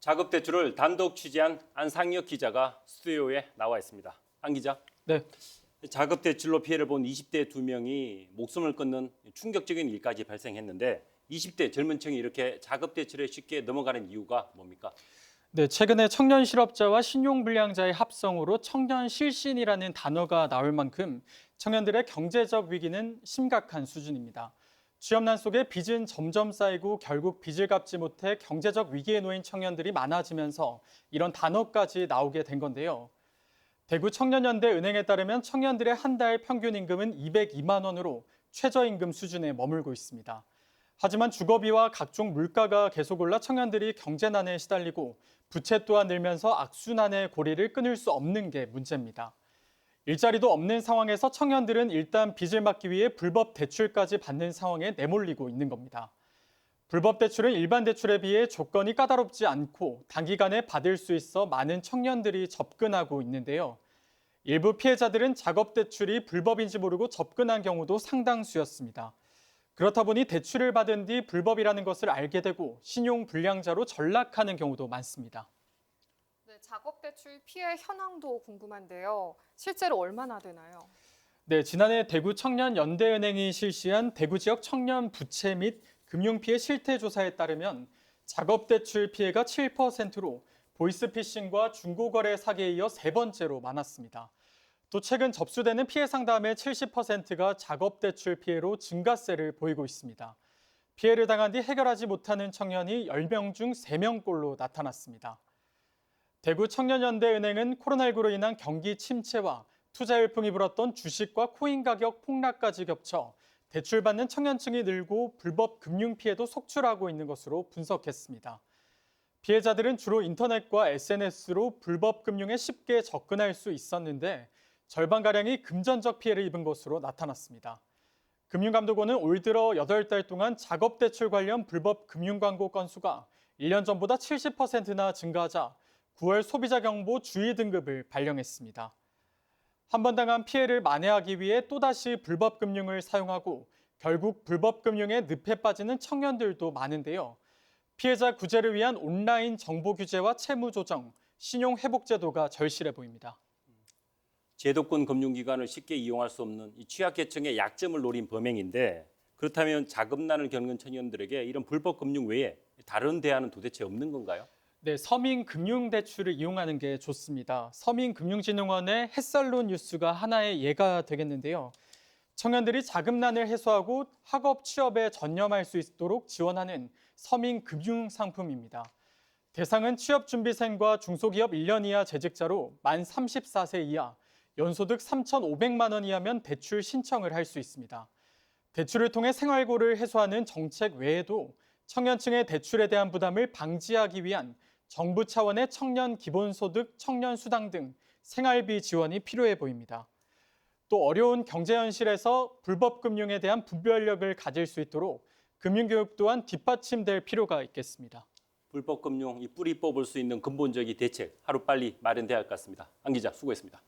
작업 대출을 단독 취재한 안상혁 기자가 스튜디오에 나와 있습니다. 안 기자. 네. 작업 대출로 피해를 본 20대 두 명이 목숨을 끊는 충격적인 일까지 발생했는데 20대 젊은 층이 이렇게 작업 대출에 쉽게 넘어가는 이유가 뭡니까? 네, 최근에 청년 실업자와 신용 불량자의 합성으로 청년 실신이라는 단어가 나올 만큼 청년들의 경제적 위기는 심각한 수준입니다. 취업난 속에 빚은 점점 쌓이고 결국 빚을 갚지 못해 경제적 위기에 놓인 청년들이 많아지면서 이런 단어까지 나오게 된 건데요. 대구 청년연대 은행에 따르면 청년들의 한 달 평균 임금은 202만 원으로 최저임금 수준에 머물고 있습니다. 하지만 주거비와 각종 물가가 계속 올라 청년들이 경제난에 시달리고 부채 또한 늘면서 악순환의 고리를 끊을 수 없는 게 문제입니다. 일자리도 없는 상황에서 청년들은 일단 빚을 막기 위해 불법 대출까지 받는 상황에 내몰리고 있는 겁니다. 불법 대출은 일반 대출에 비해 조건이 까다롭지 않고 단기간에 받을 수 있어 많은 청년들이 접근하고 있는데요. 일부 피해자들은 작업 대출이 불법인지 모르고 접근한 경우도 상당수였습니다. 그렇다 보니 대출을 받은 뒤 불법이라는 것을 알게 되고 신용 불량자로 전락하는 경우도 많습니다. 네, 작업 대출 피해 현황도 궁금한데요. 실제로 얼마나 되나요? 네, 지난해 대구 청년 연대은행이 실시한 대구 지역 청년 부채 및 금융 피해 실태 조사에 따르면 작업 대출 피해가 7%로 보이스피싱과 중고거래 사기에 이어 세 번째로 많았습니다. 또 최근 접수되는 피해 상담의 70%가 작업 대출 피해로 증가세를 보이고 있습니다. 피해를 당한 뒤 해결하지 못하는 청년이 10명 중 3명꼴로 나타났습니다. 대구 청년연대은행은 코로나19로 인한 경기 침체와 투자 열풍이 불었던 주식과 코인 가격 폭락까지 겹쳐 대출받는 청년층이 늘고 불법 금융 피해도 속출하고 있는 것으로 분석했습니다. 피해자들은 주로 인터넷과 SNS로 불법 금융에 쉽게 접근할 수 있었는데 절반가량이 금전적 피해를 입은 것으로 나타났습니다. 금융감독원은 올 들어 8달 동안 작업대출 관련 불법 금융 광고 건수가 1년 전보다 70%나 증가하자 9월 소비자 경보 주의 등급을 발령했습니다. 한 번 당한 피해를 만회하기 위해 또다시 불법 금융을 사용하고 결국 불법 금융에 늪에 빠지는 청년들도 많은데요. 피해자 구제를 위한 온라인 정보 규제와 채무 조정, 신용 회복 제도가 절실해 보입니다. 제도권 금융기관을 쉽게 이용할 수 없는 이 취약계층의 약점을 노린 범행인데 그렇다면 자금난을 겪는 청년들에게 이런 불법 금융 외에 다른 대안은 도대체 없는 건가요? 네, 서민 금융 대출을 이용하는 게 좋습니다. 서민금융진흥원의 햇살론 뉴스가 하나의 예가 되겠는데요. 청년들이 자금난을 해소하고 학업 취업에 전념할 수 있도록 지원하는 서민 금융 상품입니다. 대상은 취업 준비생과 중소기업 1년 이하 재직자로 만 34세 이하, 연소득 3,500만 원 이하면 대출 신청을 할 수 있습니다. 대출을 통해 생활고를 해소하는 정책 외에도 청년층의 대출에 대한 부담을 방지하기 위한 정부 차원의 청년 기본소득, 청년 수당 등 생활비 지원이 필요해 보입니다. 또 어려운 경제 현실에서 불법 금융에 대한 분별력을 가질 수 있도록 금융 교육 또한 뒷받침될 필요가 있겠습니다. 불법 금융 이 뿌리 뽑을 수 있는 근본적인 대책 하루 빨리 마련돼야 할 것 같습니다. 안 기자 수고했습니다.